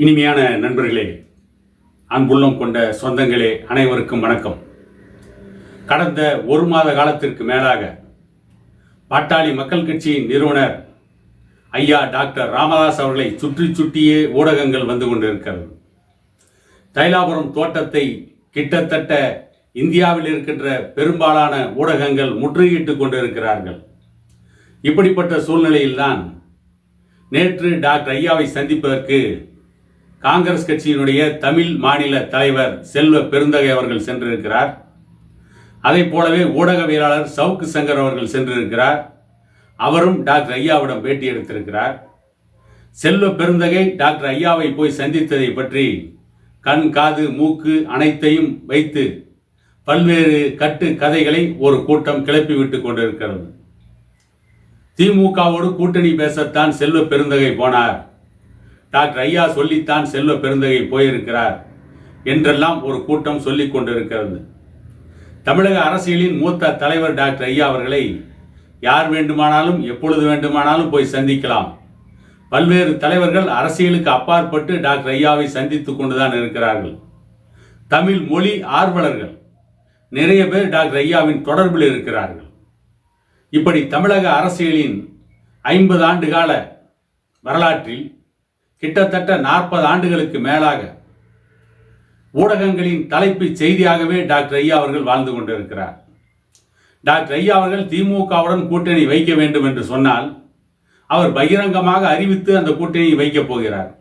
இனிமையான நண்பர்களே அன்புள்ளம் கொண்ட சொந்தங்களே அனைவருக்கும் வணக்கம். கடந்த ஒரு மாத காலத்திற்கு மேலாக பாட்டாளி மக்கள் கட்சியின் நிறுவனர் ஐயா டாக்டர் ராமதாஸ் அவர்களை சுற்றி சுற்றியே ஊடகங்கள் வந்து கொண்டிருக்கிறது. தைலாபுரம் தோட்டத்தை கிட்டத்தட்ட இந்தியாவில் இருக்கின்ற பெரும்பாலான ஊடகங்கள் முற்றுகையிட்டுக் கொண்டிருக்கிறார்கள். இப்படிப்பட்ட சூழ்நிலையில்தான் நேற்று டாக்டர் ஐயாவை சந்திப்பதற்கு காங்கிரஸ் கட்சியினுடைய தமிழ் மாநில தலைவர் செல்வ பெருந்தகை அவர்கள் சென்றிருக்கிறார். அதை போலவே ஊடகவியலாளர் சவுக்கு சங்கர் அவர்கள் சென்றிருக்கிறார். அவரும் டாக்டர் ஐயாவிடம் பேட்டி எடுத்திருக்கிறார். செல்வ பெருந்தகை டாக்டர் ஐயாவை போய் சந்தித்ததை பற்றி கண் காது மூக்கு அனைத்தையும் வைத்து பல்வேறு கட்டு கதைகளை ஒரு கூட்டம் கிளப்பிவிட்டு கொண்டிருக்கிறது. திமுகவோடு கூட்டணி பேசத்தான் செல்வ பெருந்தகை போனார். டாக்டர் ஐயா சொல்லித்தான் செல்வ பெருந்தகை போயிருக்கிறார் என்றெல்லாம் ஒரு கூட்டம் சொல்லிக் கொண்டிருக்கிறது. தமிழக அரசியலின் மூத்த தலைவர் டாக்டர் ஐயா அவர்களை யார் வேண்டுமானாலும் எப்பொழுது வேண்டுமானாலும் போய் சந்திக்கலாம். பல்வேறு தலைவர்கள் அரசியலுக்கு அப்பாற்பட்டு டாக்டர் ஐயாவை சந்தித்துக் கொண்டுதான் இருக்கிறார்கள். தமிழ் மொழி ஆர்வலர்கள். நிறைய பேர் டாக்டர் ஐயாவின் தொடர்பில் இருக்கிறார்கள். இப்படி தமிழக அரசியலின் ஐம்பது ஆண்டு கால வரலாற்றில் கிட்டத்தட்ட நாற்பது ஆண்டுகளுக்கு மேலாக ஊடகங்களின் தலைப்புச் செய்தியாகவே டாக்டர் ஐயா அவர்கள் வாழ்ந்து கொண்டிருக்கிறார். டாக்டர் ஐயா அவர்கள் திமுகவுடன் கூட்டணி வைக்க வேண்டும் என்று சொன்னால் அவர் பகிரங்கமாக அறிவித்து அந்த கூட்டணியை வைக்கப் போகிறார்.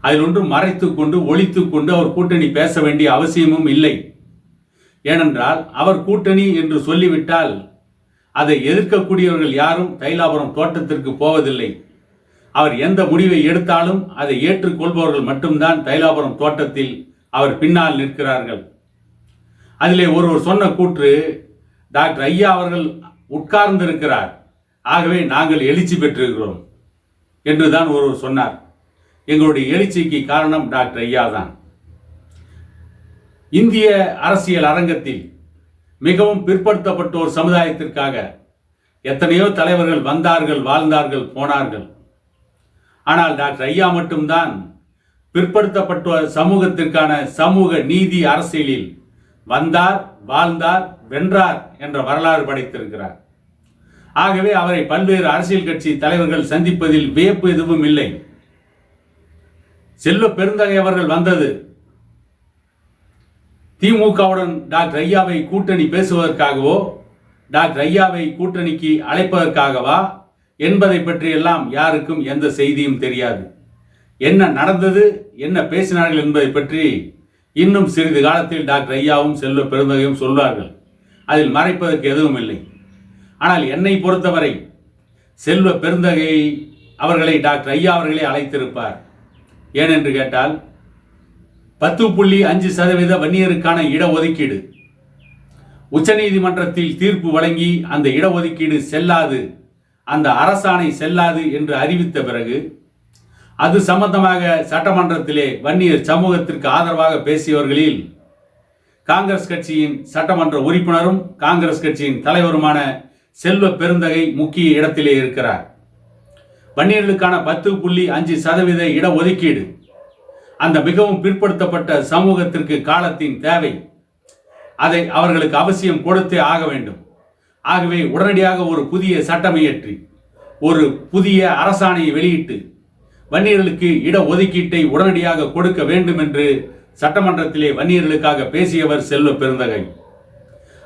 அதில் ஒன்றும் மறைத்துக்கொண்டு கொண்டு கொண்டு அவர் கூட்டணி பேச வேண்டிய அவசியமும் இல்லை. ஏனென்றால் அவர் கூட்டணி என்று சொல்லிவிட்டால் அதை எதிர்க்கக்கூடியவர்கள் யாரும் தைலாபுரம் தோட்டத்திற்கு போவதில்லை. அவர் எந்த முடிவை எடுத்தாலும் அதை ஏற்றுக்கொள்பவர்கள் மட்டும்தான் தைலாபுரம் தோட்டத்தில் அவர் பின்னால் நிற்கிறார்கள். அதிலே ஒருவர் சொன்ன கூற்று டாக்டர் ஐயா அவர்கள் உட்கார்ந்திருக்கிறார். ஆகவே நாங்கள் எழுச்சி பெற்றிருக்கிறோம் என்றுதான் ஒருவர் சொன்னார். எங்களுடைய எழுச்சிக்கு காரணம் டாக்டர் ஐயா தான் இந்திய அரசியல் அரங்கத்தில் மிகவும் பிற்படுத்தப்பட்டோர் சமுதாயத்திற்காக எத்தனையோ தலைவர்கள் வந்தார்கள் வாழ்ந்தார்கள் போனார்கள். ஆனால் டாக்டர் ஐயா மட்டும்தான் பிற்படுத்தப்பட்ட சமூகத்திற்கான சமூக நீதி அரசியலில் வந்தார் வாழ்ந்தார் வென்றார் என்ற வரலாறு படைத்திருக்கிறார். ஆகவே அவரை பல்வேறு அரசியல் கட்சி தலைவர்கள் சந்திப்பதில் வியப்பு எதுவும் இல்லை. செல்வ பெருந்தகை அவர்கள் வந்தது. திமுகவுடன் டாக்டர் ஐயாவை கூட்டணி பேசுவதற்காகவோ டாக்டர் ஐயாவை கூட்டணிக்கு அழைப்பதற்காகவா என்பதை பற்றியெல்லாம் யாருக்கும் எந்த செய்தியும் தெரியாது. என்ன நடந்தது என்ன பேசினார்கள் என்பதை பற்றி இன்னும் சிறிது காலத்தில் டாக்டர் ஐயாவும் செல்வ பெருந்தகையும் சொல்வார்கள். அதில் மறைப்பதற்கு எதுவும் இல்லை. ஆனால் என்னை பொறுத்தவரை செல்வ பெருந்தகை அவர்களை டாக்டர் ஐயா அவர்களே அழைத்திருப்பார். ஏனென்று கேட்டால் பத்து புள்ளி அஞ்சு சதவீத வன்னியருக்கான இடஒதுக்கீடு. உச்சநீதிமன்றத்தில் தீர்ப்பு வழங்கி அந்த இடஒதுக்கீடு செல்லாது அந்த அரசாணை செல்லாது என்று அறிவித்த பிறகு அது சம்பந்தமாக சட்டமன்றத்திலே வன்னியர் சமூகத்திற்கு ஆதரவாக பேசியவர்களில் காங்கிரஸ் கட்சியின் சட்டமன்ற உறுப்பினரும் காங்கிரஸ் கட்சியின் தலைவருமான செல்வ பெருந்தகை முக்கிய இடத்திலே இருக்கிறார். வன்னியர்களுக்கான பத்து புள்ளி அஞ்சு சதவீத இடஒதுக்கீடு அந்த மிகவும் பிற்படுத்தப்பட்ட சமூகத்திற்கு காலத்தின் தேவை அதை அவர்களுக்கு அவசியம் கொடுத்தே ஆக வேண்டும். ஆகவே உடனடியாக ஒரு புதிய சட்டம் இயற்றி ஒரு புதிய அரசாணையை வெளியிட்டு வன்னியர்களுக்கு இட ஒதுக்கீட்டை உடனடியாக கொடுக்க வேண்டும் என்று சட்டமன்றத்திலே வன்னியர்களுக்காக பேசியவர் செல்வ பெருந்தகை.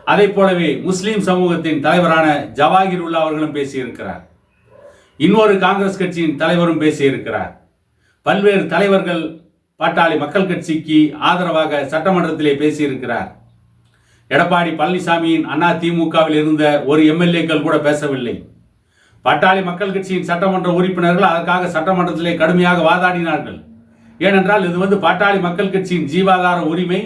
அதை போலவே முஸ்லீம் சமூகத்தின் தலைவரான ஜவாகிர் உல்லா அவர்களும் பேசியிருக்கிறார். இன்னொரு காங்கிரஸ் கட்சியின் தலைவரும் பேசியிருக்கிறார். பல்வேறு தலைவர்கள் பாட்டாளி மக்கள் கட்சிக்கு ஆதரவாக சட்டமன்றத்திலே பேசியிருக்கிறார். எடப்பாடி பழனிசாமியின் அண்ணா திமுகவில் இருந்த ஒரு எம்எல்ஏக்கள் கூட பேசவில்லை. பட்டாளி மக்கள் கட்சியின் சட்டமன்ற உறுப்பினர்கள் அதற்காக சட்டமன்றத்திலே கடுமையாக வாதாடினார்கள். ஏனென்றால் இது வந்து பாட்டாளி மக்கள் கட்சியின் ஜீவாதார உரிமை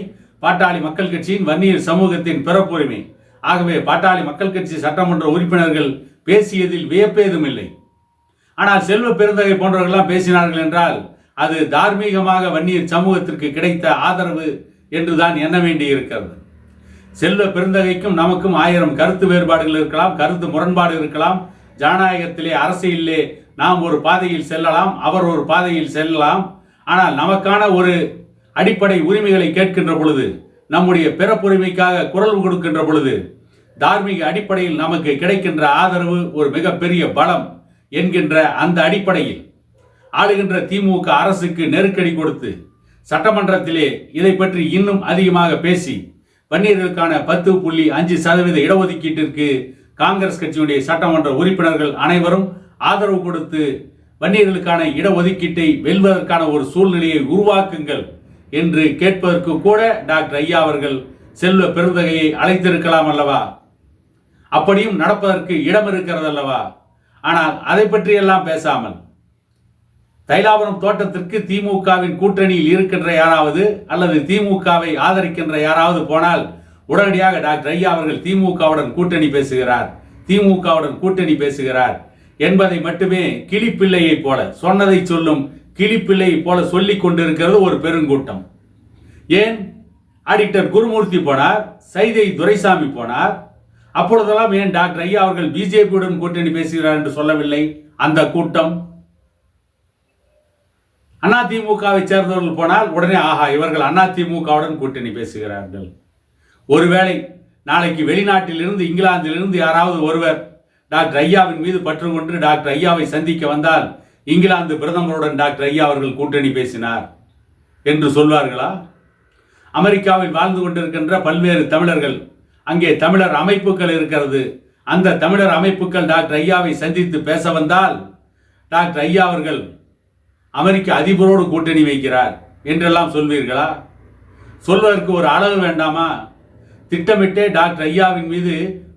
பாட்டாளி மக்கள் கட்சியின் வன்னியர் சமூகத்தின் பிறப்புரிமை. ஆகவே பாட்டாளி மக்கள் கட்சி சட்டமன்ற உறுப்பினர்கள் பேசியதில் வியப்பேதும் இல்லை ஆனால் செல்வ பெருந்தகை போன்றவர்கள்லாம் பேசினார்கள் என்றால் அது தார்மீகமாக வன்னியர் சமூகத்திற்கு கிடைத்த ஆதரவு என்றுதான் எண்ண வேண்டி இருக்கிறது செல்வ பெருந்தகைக்கும் நமக்கும் ஆயிரம் கருத்து வேறுபாடுகள் இருக்கலாம் கருத்து முரண்பாடு இருக்கலாம். ஜனநாயகத்திலே அரசியலிலே நாம் ஒரு பாதையில் செல்லலாம் அவர் ஒரு பாதையில் செல்லலாம். ஆனால் நமக்கான ஒரு அடிப்படை உரிமைகளை கேட்கின்ற பொழுது நம்முடைய பிறப்புரிமைக்காக குரல் கொடுக்கின்ற பொழுது தார்மீக அடிப்படையில் நமக்கு கிடைக்கின்ற ஆதரவு ஒரு மிகப்பெரிய பலம் என்கின்ற அந்த அடிப்படையில் ஆளுகின்ற திமுக அரசுக்கு நெருக்கடி கொடுத்து சட்டமன்றத்திலே இதை பற்றி இன்னும் அதிகமாக பேசி வன்னியர்களுக்கான பத்து புள்ளி அஞ்சு சதவீத இடஒதுக்கீட்டிற்கு காங்கிரஸ் கட்சியுடைய சட்டமன்ற உறுப்பினர்கள் அனைவரும் ஆதரவு கொடுத்து வன்னியர்களுக்கான இடஒதுக்கீட்டை வெல்வதற்கான ஒரு சூழ்நிலையை உருவாக்குங்கள் என்று கேட்பதற்கு கூட டாக்டர் ஐயா அவர்கள் செல்வ பெருந்தகையை அழைத்திருக்கலாம் அல்லவா? அப்படியும் நடப்பதற்கு இடம் இருக்கிறது அல்லவா ஆனால் அதை பற்றியெல்லாம் பேசாமல் தைலாபுரம் தோட்டத்திற்கு திமுகவின் கூட்டணியில் இருக்கின்ற யாராவது அல்லது திமுகவை ஆதரிக்கின்ற யாராவது போனால் உடனடியாக டாக்டர் ஐயா அவர்கள் திமுகவுடன் கூட்டணி பேசுகிறார். திமுகவுடன் கூட்டணி பேசுகிறார். என்பதை மட்டுமே கிளிப்பிள்ளையை போல சொன்னதை சொல்லும் கிளிப்பிள்ளையை போல சொல்லிக் கொண்டிருக்கிறது ஒரு பெருங்கூட்டம். ஏன்? ஆடிட்டர் குருமூர்த்தி போனார் சைதை துரைசாமி போனார். அப்பொழுதெல்லாம் ஏன் டாக்டர் ஐயா அவர்கள் பிஜேபியுடன் கூட்டணி பேசுகிறார் என்று சொல்லவில்லை? அந்த கூட்டம் அதிமுகவை சேர்ந்தவர்கள் போனால் உடனே ஆஹா இவர்கள் அதிமுகவுடன் கூட்டணி பேசுகிறார்கள். ஒருவேளை நாளைக்கு வெளிநாட்டிலிருந்து இங்கிலாந்திலிருந்து யாராவது ஒருவர் டாக்டர் ஐயாவின் மீது பற்று கொண்டு டாக்டர் ஐயாவை சந்திக்க வந்தால் இங்கிலாந்து பிரதமருடன் டாக்டர் ஐயா அவர்கள் கூட்டணி பேசினார் என்று சொல்வார்களா? அமெரிக்காவில் வாழ்ந்து கொண்டிருக்கின்ற பல்வேறு தமிழர்கள் அங்கே தமிழர் அமைப்புகள் இருக்கிறது. அந்த தமிழர் அமைப்புகள் டாக்டர் ஐயாவை சந்தித்து பேச வந்தால் டாக்டர் ஐயா அவர்கள் அமெரிக்க அதிபரோடு கூட்டணி வைக்கிறார் என்றெல்லாம் சொல்வீர்களா? சொல்வதற்கு ஒரு அளவு வேண்டாமா? திட்டமிட்டே டாக்டர் ஐயாவின் மீது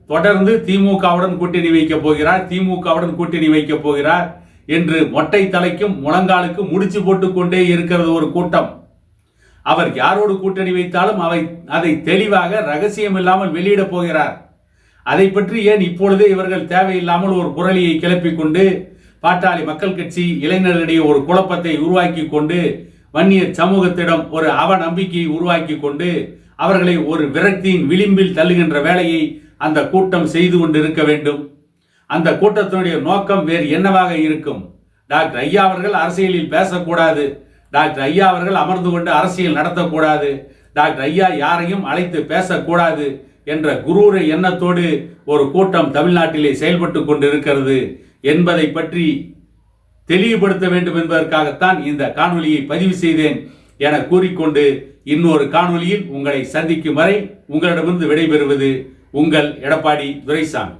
தொடர்ந்து திமுகவுடன் கூட்டணி வைக்கப் போகிறார் திமுகவுடன் கூட்டணி வைக்கப் போகிறார் என்று மொட்டை தலைக்கும் முழங்காலுக்கும் முடிச்சு போட்டுக்கொண்டே இருக்கிறது ஒரு கூட்டம். அவர் யாரோடு கூட்டணி வைத்தாலும் அவை அதை தெளிவாக ரகசியம் இல்லாமல் வெளியிடப் போகிறார். அதை பற்றி ஏன் இப்பொழுதே இவர்கள் தேவையில்லாமல் ஒரு புரளியை கிளப்பிக் கொண்டு பாட்டாளி மக்கள் கட்சி இளைஞர்களிடையே ஒரு குழப்பத்தை உருவாக்கி கொண்டு வன்னியர் சமூகத்திடம் ஒரு அவநம்பிக்கையை உருவாக்கி கொண்டு அவர்களை ஒரு விரக்தியின் விளிம்பில் தள்ளுகின்ற வேலையை அந்த கூட்டம் செய்து கொண்டு இருக்க வேண்டும். அந்த கூட்டத்தினுடைய நோக்கம் வேறு என்னவாக இருக்கும்? டாக்டர் ஐயா அவர்கள் அரசியலில் பேசக்கூடாது. டாக்டர் ஐயா அவர்கள் அமர்ந்து கொண்டு அரசியல் நடத்தக்கூடாது. டாக்டர் ஐயா யாரையும் அழைத்து பேசக்கூடாது என்ற குரூர எண்ணத்தோடு ஒரு கூட்டம் தமிழ்நாட்டிலே செயல்பட்டு கொண்டு இருக்கிறது என்பதை பற்றி தெளிவுபடுத்த வேண்டும் என்பதற்காகத்தான் இந்த காணொலியை பதிவு செய்தேன் என கூறிக்கொண்டு இன்னொரு காணொலியில் உங்களை சந்திக்கும் வரை உங்களிடமிருந்து விடைபெறுவது உங்கள் எடப்பாடி துரைசாமி.